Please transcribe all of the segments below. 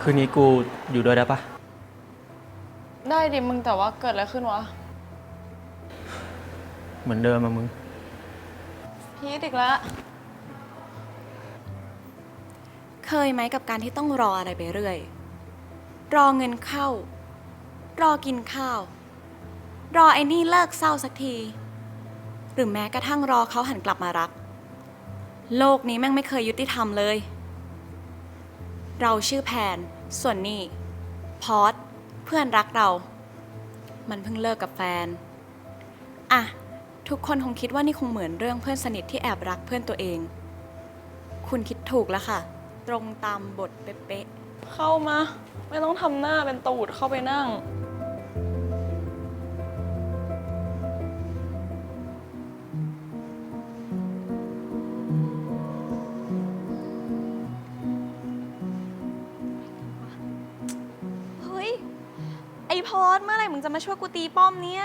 คืนนี้กูอยู่ด้วยได้ปะได้ดิมึงแต่ว่าเกิดอะไรขึ้นวะ เหมือนเดิมอะมึง พีทอีกแล้ว เคยไหมกับการที่ต้องรออะไรไปเรื่อย รอเงินเข้า รอกินข้าว รอไอ้นี่เลิกเศร้าสักที หรือแม้กระทั่งรอเขาหันกลับมารัก โลกนี้แม่งไม่เคยยุติธรรมเลย เราชื่อแพน ส่วนนี่พอดเพื่อนรักเรา มันเพิ่งเลิกกับแฟน อะ ทุกคนคงคิดว่านี่คงเหมือนเรื่องเพื่อนสนิทที่แอบรักเพื่อนตัวเอง คุณคิดถูกแล้วค่ะ ตรงตามบทเป๊ะเข้ามา ไม่ต้องทำหน้าเป็นตูดเข้าไปนั่ง ไอพอดเมื่อไหร่มึงจะมาช่วยกูตีป้อมเนี่ย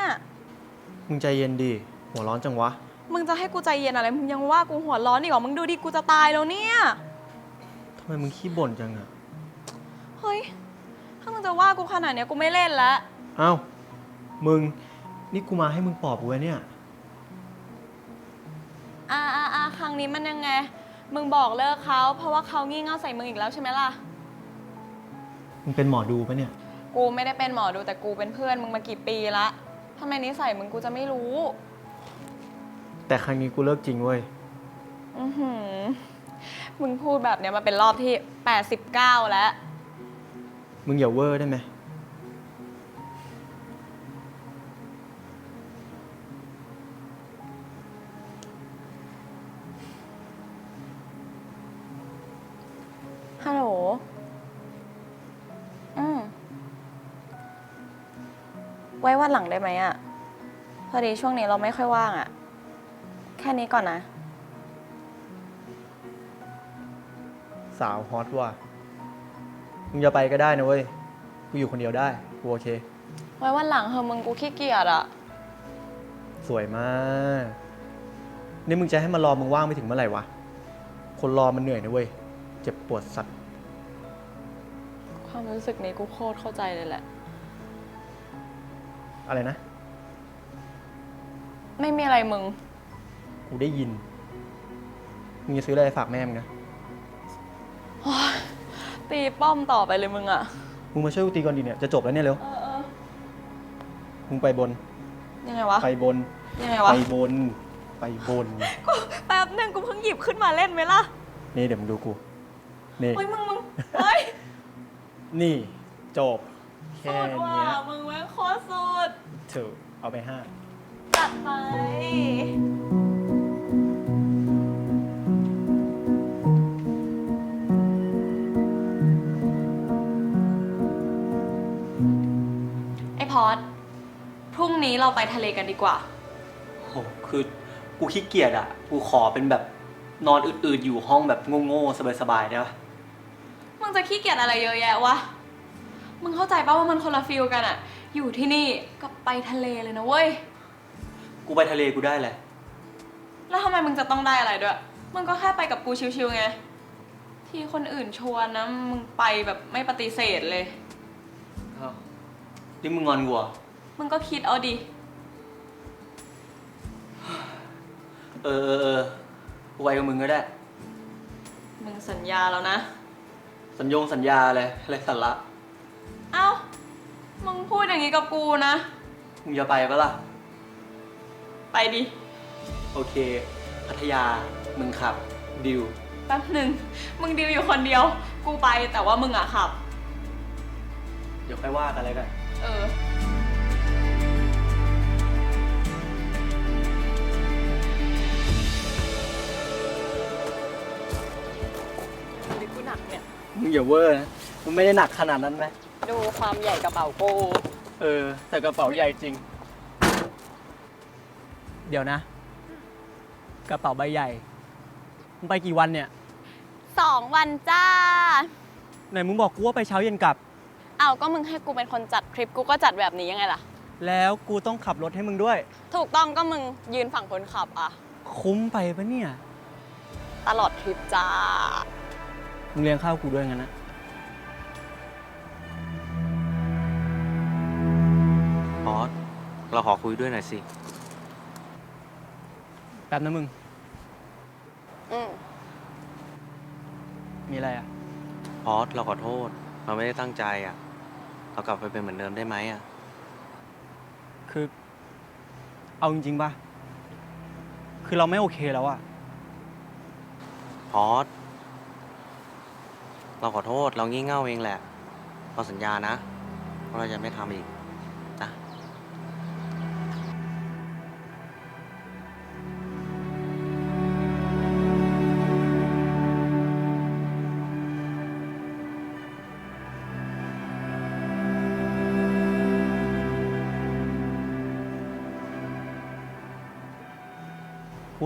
มึงใจเย็นดิหัวร้อนจังวะ มึงจะให้กูใจเย็นอะไร มึงยังว่ากูหัวร้อนอีกเหรอ มึงดูดิ กูจะตายแล้วเนี่ย ทำไมมึงขี้บ่นจังอะเฮ้ย ถ้ามึงจะว่ากูขนาดเนี้ยกูไม่เล่นแล้วเอ้า มึง นี่กูมาให้มึงปลอบกูไว้เนี่ย อ่าอ่าอ่าครั้งนี้มันยังไง มึงบอกเลิกเขาเพราะว่าเขางี่เง่าใส่มึงอีกแล้วใช่ไหมล่ะ มึงเป็นหมอดูปะเนี่ย กูไม่ได้เป็นหมอดูแต่กูเป็นเพื่อนมึงมากี่ปีละทำไมนิสัยมึงกูจะไม่รู้ แต่ครั้งนี้กูเลิกจริงเว้ย อือหือมึงพูดแบบเนี้ยมาเป็นรอบที่ 89 แล้ว มึงอย่าเวอร์ได้ไหม ไว้วันหลังได้ไหมอะพอดีช่วงนี้เราไม่ค่อยว่างอะแค่นี้ก่อนนะ สาวฮอตว่ะมึงจะไปก็ได้นะเว้ย กูอยู่คนเดียวได้ กูโอเค ไว้วันหลังเฮอะมึงกูขี้เกียจอะสวยมาก นี่มึงจะให้มารอมึงว่างไปถึงเมื่อไหร่วะ คนรอมันเหนื่อยนะเว้ย เจ็บปวดสัตว์ ความรู้สึกนี้กูโคตรเข้าใจเลยแหละ อะไรนะ ไม่มีอะไรมึง กูได้ยิน มึงจะซื้ออะไรฝากแม่มึงนะ ตีป้อมต่อไปเลยมึงอะมึงมาช่วยกูตีก่อนดีเนี่ย จะจบแล้วเนี่ยเร็ว เออเออมึงไปบน ยังไงวะ ไปบน ยังไงไปวะบน ไปบนแป๊บนึงกูเพิ่งหยิบขึ้นมาเล่นไหมล่ะนี่เดี๋ยวมึงดูกู นี่ เฮ้ยมึงมึงเฮ้ย นี่จบ แค่สุดว่ะเนี้ยมึงแม่งโคตรสุด ถูกเอาไปห้า จัดไป ไอพอดพรุ่งนี้เราไปทะเลกันดีกว่า โหคือกูขี้เกียจอะ กูขอเป็นแบบนอนอืดๆอยู่ห้องแบบโง่ๆสบายๆได้ปะมึงจะขี้เกียจอะไรเยอะแยะวะ มึงเข้าใจป่าว่ามันคนละฟิลกันอะอยู่ที่นี่กับไปทะเลเลยนะเว้ย กูไปทะเลกูได้แหละ แล้วทำไมมึงจะต้องได้อะไรด้วย มึงก็แค่ไปกับกูชิวๆไง ที่คนอื่นชวนนะ มึงไปแบบไม่ปฏิเสธเลย อ้าวนี่มึงงอนกูเหรอมึงก็คิดเอาดิ เออเออเออกูไปกับมึงก็ได้ มึงสัญญาแล้วนะ สัญญงสัญญาอะไรอะไรสาระ เอ้า มึงพูดอย่างนี้กับกูนะ มึงจะไปปะล่ะ ไปดิ โอเค พัทยา มึงขับ ดิว แป๊บหนึ่ง มึงดิวอยู่คนเดียว กูไปแต่ว่ามึงอะขับ เดี๋ยวค่อยว่ากันเลยกัน เออดิกูหนักเนี่ย มึงอย่าเวอร์นะ มึงไม่ได้หนักขนาดนั้นไหม ดูความใหญ่กระเป๋ากูเออ แต่กระเป๋าใหญ่จริง เดี๋ยวนะ กระเป๋าใบใหญ่มึงไปกี่วันเนี่ยสองวันจ้า ไหนมึงบอกกูว่าไปเช้าเย็นกลับ เอาก็มึงให้กูเป็นคนจัดคลิปกูก็จัดแบบนี้ยังไงล่ะ แล้วกูต้องขับรถให้มึงด้วย ถูกต้องก็มึงยืนฝั่งคนขับอะ คุ้มไปปะเนี่ย ตลอดทริปจ้า มึงเลี้ยงข้าวกูด้วยงั้นนะ เราขอคุยด้วยหน่อยสิ แป๊บนะมึง อืมมีอะไรอะ พอสเราขอโทษ เราไม่ได้ตั้งใจอะ เรากลับไปเป็นเหมือนเดิมได้ไหมอะ คือ เอาจริงๆป่ะ คือเราไม่โอเคแล้วอะ พอสเราขอโทษ เรางี่เง่าเองแหละ เราสัญญานะว่าเราจะไม่ทำอีก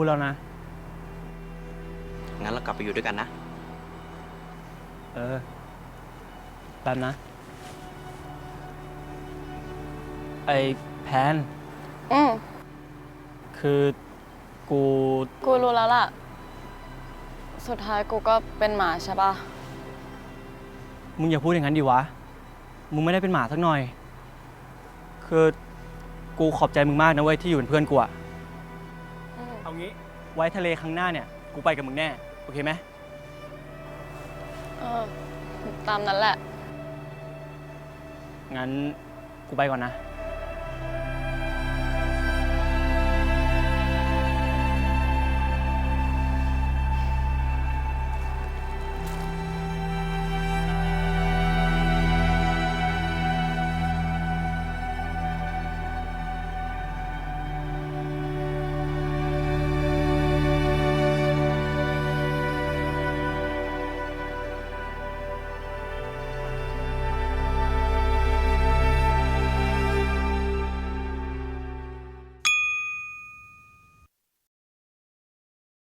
พูดแล้วนะ งั้นเรากลับไปอยู่ด้วยกันนะ เออแป๊บนะ ไอแพน อืมคือกูกูรู้แล้วล่ะ สุดท้ายกูก็เป็นหมาใช่ปะมึงอย่าพูดอย่างนั้นดิวะ มึงไม่ได้เป็นหมาสักหน่อย คือกูขอบใจมึงมากนะเว้ยที่อยู่เป็นเพื่อนกูอะเอา งี้ ไว้ทะเลครั้งหน้าเนี่ย กูไปกับมึงแน่ โอเคไหมเออตามนั้นแหละ งั้นกูไปก่อนนะ